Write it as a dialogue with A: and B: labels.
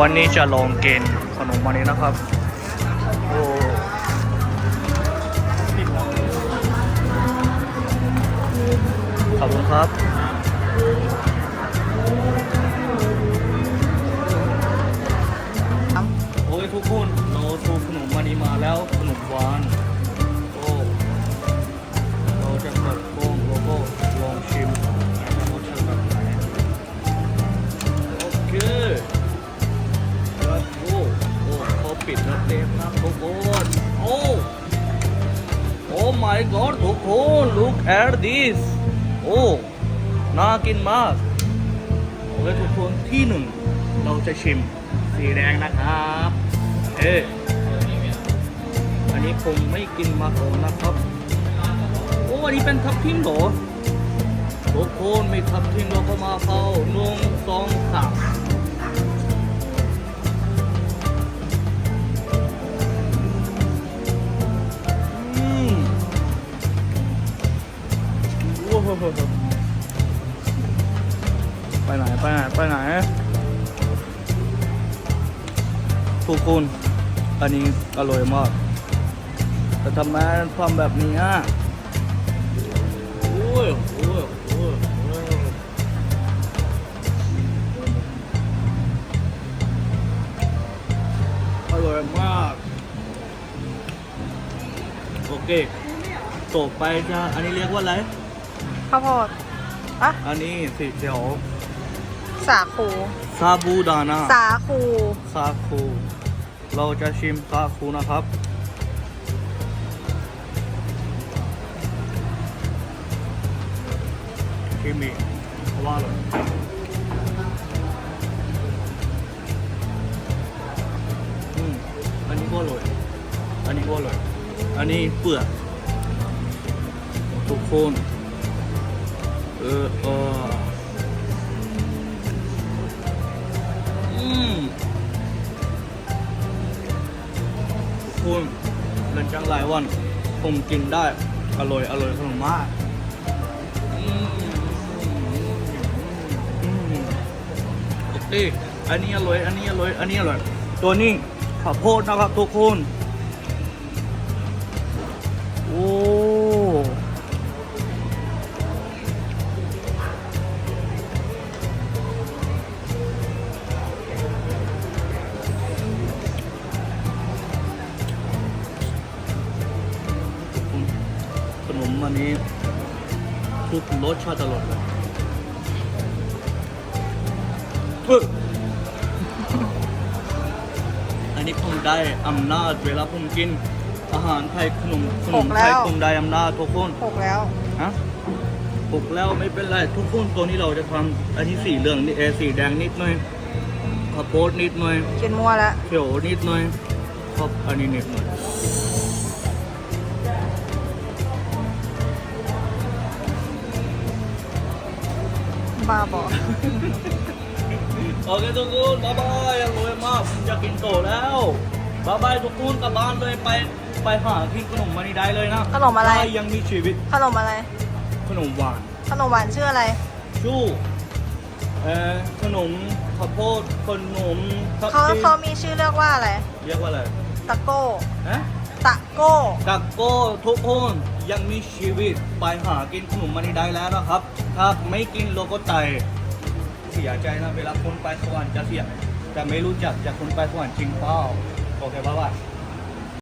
A: วันนี้จะลองกินขนมวันนี้นะครับโอ้ขอบคุณครับ my god ทุกคน look at this โอ้น่ากินมากโอเคทุกคนที่หนึ่งเราจะชิมสีแดงนะครับ เอ๊ะอันนี้ผมไม่กินมาก่อนนะครับ โอ้อันนี้เป็นทับทิมเหรอทุกคนม่ทับทิมเราก็มาเข้าหนึ่งสองสาม ไปไหน ไปไหน ไปไหนทุกคนอันนี้อร่อยมากแต่ทำไมทำแบบนี้อะโอ้ยโอ้ยโอ้ยโอ้ยอร่อยมาก โอเคต่อไปจะอันนี้เรียกว่าอะไร
B: ข้าวโพดอะ
A: อันนี้สีเขียว
B: สาคู
A: ซาบูดานา
B: สาคู
A: ซาคู เราจะชิมซาคูนะครับ ชิมอีกเพราะว่าอะไรอืมอันนี้ก็อร่อย อันนี้ก็อร่อย อันนี้เปลือกทุกคน เออเอออืมทุกคนหลังจากหลายวัน ผมกินได้ อร่อย อร่อยขนมมากอืมอืมโอเคอันนี้อร่อย อันนี้อร่อย อันนี้อร่อย ตัวนี้ข้าวโพดนะครับทุกคน โอ้ ขนมอันนี้ทุกรสชาติตลอดเลยเฮ้ยอันนี้ผมได้อำนาจเวลาผมกิน อาหารไทยขนมขนมไทยผมได้อำนาจทุกคน
B: หกแล้ว
A: ฮะปลุกแล้วไม่เป็นไรทุกคนตัวนี้เราจะทำอันนี้สีเหลืองนี่เออสีแดงนิดหน่อยข้าวโพดนิดหน่อย
B: กินมั่วแล้ว
A: เขียวนิดหน่อยขอบอันนี้นิดหน่อย
B: บ้าบอ
A: โอเคทุกคนบ๊ายบายอร่อยมากผมจะกินโตแล้วบ๊ายบายทุกคนกลับบ้านเลยไปไปหาที่ขนมมันนี้ได้เลยนะ
B: ขนมอะไร
A: ถ้ายังมีชีวิต
B: ขนมอะไร
A: ขนมหวาน
B: ขนมหวานชื่ออะไร
A: ชู้เอ่อขนมข้าวโพดขนมทับ
B: เขา
A: ทิม
B: เขามีชื่อเรียกว่าอะไร
A: เรียกว่าอะไร
B: ตะโก้
A: ฮะ
B: ตะโก้
A: กักโก้ทุกคนยังมีชีวิตไปหากินขนมมันนี้ได้แล้วนะครับ ถ้าไม่กินโลโก้ไตเสียใจนะเวลาคนไปสวรรค์จะเสีย จะไม่รู้จักจากคนไปสวรรค์จริงเปล่าโอเคบ๊ายบาย